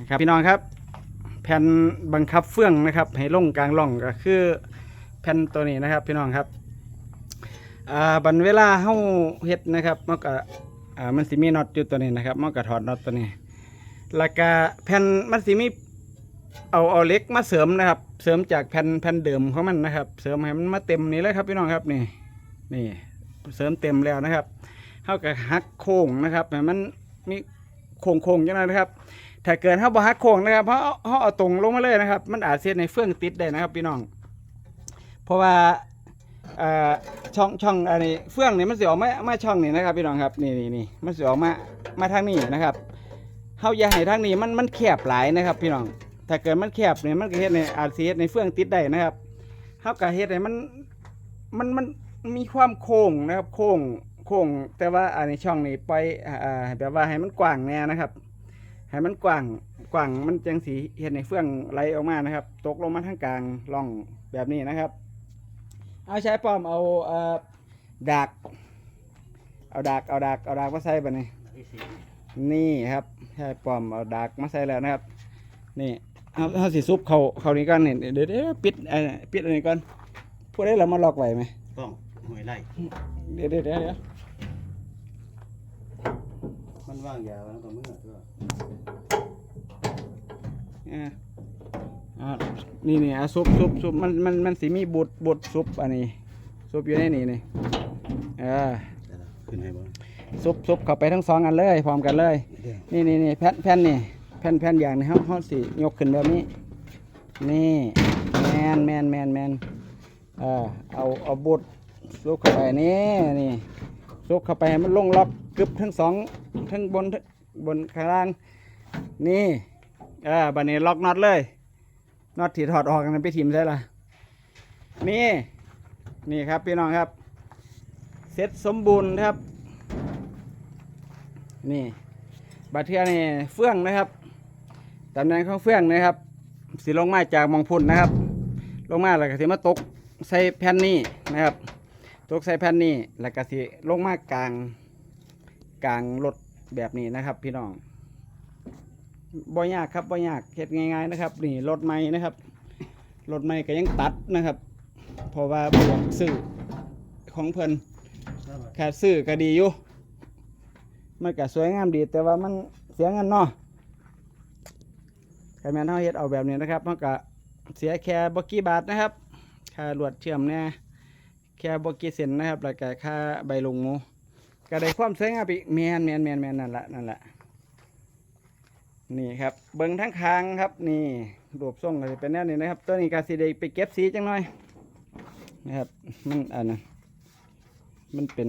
นะครับพี่น้องครับ แผ่นบังคับเฟื่องนะครับให้ลงกลางร่องก็คือแผ่นตัวนี้นะครับพี่น้องครับอ่าบันเวลาเฮาเฮ็ดนะครับมันก็อ่ามันสิมีน็อตอยู่ตัวนี้นะครับมันก็ถอดน็อตตัวนี้แล้วก็แผ่นมันสิมีเอาเอาเล็กมาเสริมนะครับ เสริมจากแผ่นแผ่นเดิมของมันนะครับ เสริมให้มันมาเต็มนี้เลยครับพี่น้องครับนี่นี่เสริมเต็มแล้วนะครับเฮาก็หักโค้งนะครับให้มันมีโค้งโค้งๆจังนั้นนะครับ ถ้าเกิดเขาบ่หักโค้งนะครับเพราะเขาเอาตรงลงมาเลยนะครับ มันอาจเสียในเฟื่องติดได้นะครับพี่น้อง เพราะว่าช่องช่องอันนี้เฟื่องนี่มันสิออกมามาช่องนี้นะครับพี่น้องครับนี่นี่นี่มันสิออกมามาทางนี้นะครับเฮาอย่าให้ทางนี้มันมันแคบหลายนะครับ พี่น้องถ้าเกิดมันแคบเนี่ยมันก็เฮ็ดในอาจสิเฮ็ดในเฟื่องติดได้นะครับเฮาก็เฮ็ดให้มันมันมันมีความโค้งนะครับโค้งโค้งแต่ว่าอันนี้ช่องนี้ปล่อยอ่าแบบว่าให้มันกว้างแน่นะครับ ให้มันกว้างกว้างมันจังสีเห็นในเฟื่องไหลออกมานะครับ ตกลงมาทางกลางร่องแบบนี้นะครับ เอาใช้ปอมเอาเอ่อดัก เอาดักเอาดักเอาดักมาใส่ไปนี่นี่ครับใช้ปอมเอาดักมาใส่แล้วนะครับ นี่เอาเอาสิซุปเขาเขานี้ก่อนนี่เดี๋ยวเดี๋ยวปิดเอ่อปิดอันนี้ก่อนพูดได้เรามาล็อกไว้ไหมต้องหวยไล่เดี๋ยวเดี๋ยวเดี๋ยวเดี๋ยว มันว่างยาวแล้วก็เมื่อตัวอ่าอ่านี่นี่อะซุปซุปซุปมันมันมันสีมีบุดบุดซุปอันนี้ซุปอยู่ในนี่นี่เออเดี๋ยวนะขึ้นให้บ่ซุปซุปเข้าไปทั้งสองอันเลยพร้อมกันเลย เดี๋ยวนี่นี่นี่แผ่นแผ่นนี่แผ่นแผ่นอย่างนี้ครับเขาสิยกขึ้นแบบนี้ นี่แมนแมนแมนแมนเออเอาเอาบุดซุปเข้าไปนี่นี่ซุปเข้าไปให้มันลงล็อก กึบทั้งสองทั้งบนทั้งบนข้างล่าง นี่เออบัดนี้ล็อกน็อตเลยน็อตที่ถอดออกกันไปทิมใช่ละนี่ นี่ครับพี่น้องครับเสร็จสมบูรณ์ครับ นี่บาเทือนี่เฟื่องนะครับตำแหน่งของเฟื่องนะครับสิลงมาจากมองพุ่นนะครับ ลงมาแล้วก็สิมาตกใส่แผ่นนี้นะครับ ตกใส่แผ่นนี้แล้วก็สิลงมากลาง กลางรถแบบนี้นะครับพี่น้องบ่ยากครับบ่ยากเฮ็ดง่าย ๆ นะครับ นี่รถใหม่นะครับรถใหม่ก็ยังตัดนะครับ เพราะว่าบวกซื้อของเพิ่นแค่ซื้อก็ดีอยู่มันก็สวยงามดี แต่ว่ามันเสียเงินเนาะใครแม่นเฮาเฮ็ดเอาแบบนี้นะครับมันก็เสียแค่บ่กี่บาทนะครับค่าลวดเชื่อมเนี่ยแค่บ่กี่เซนนะครับแล้วก็ค่าใบลงหมู ก็ได้ความสวยงามไปอีกแมนแมนแมนแม่นนั่นละนั่นแหละนี่ครับเบิ่งทั้งคางครับ นี่รูปทรงก็สิเป็นแนวนี้นะครับ ตัวนี้ก็สิได้ไปเก็บสีจังหน่อยนะครับมันอันนั้นมันเป็น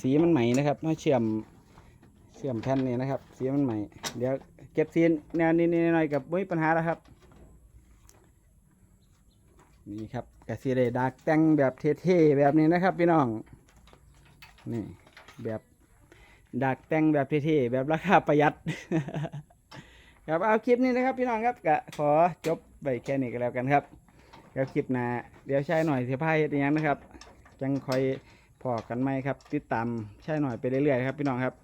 สีมันใหม่นะครับมาเชื่อมเชื่อมแผ่นนี่นะครับ สีมันใหม่เดี๋ยวเก็บสีแนวนี้หน่อยกับไม่มีปัญหาแล้วครับนี่ครับกระสีได้ดักแต่งแบบเท่ๆแบบนี้นะครับพี่น้อง นี่ แบบดักแต่งแบบเท่ๆแบบราคาประหยัด ครับเอาคลิปนี้นะครับพี่น้องครับก็ขอจบไปแค่นี้ก็แล้วกันครับแล้วคลิปหน้าเดี๋ยวใช้หน่อยเสียพายเฮ็ดอิหยังนะครับ จังคอยพอกันไหมครับ ติดตามใช่หน่อยไปเรื่อยๆครับพี่น้องครับ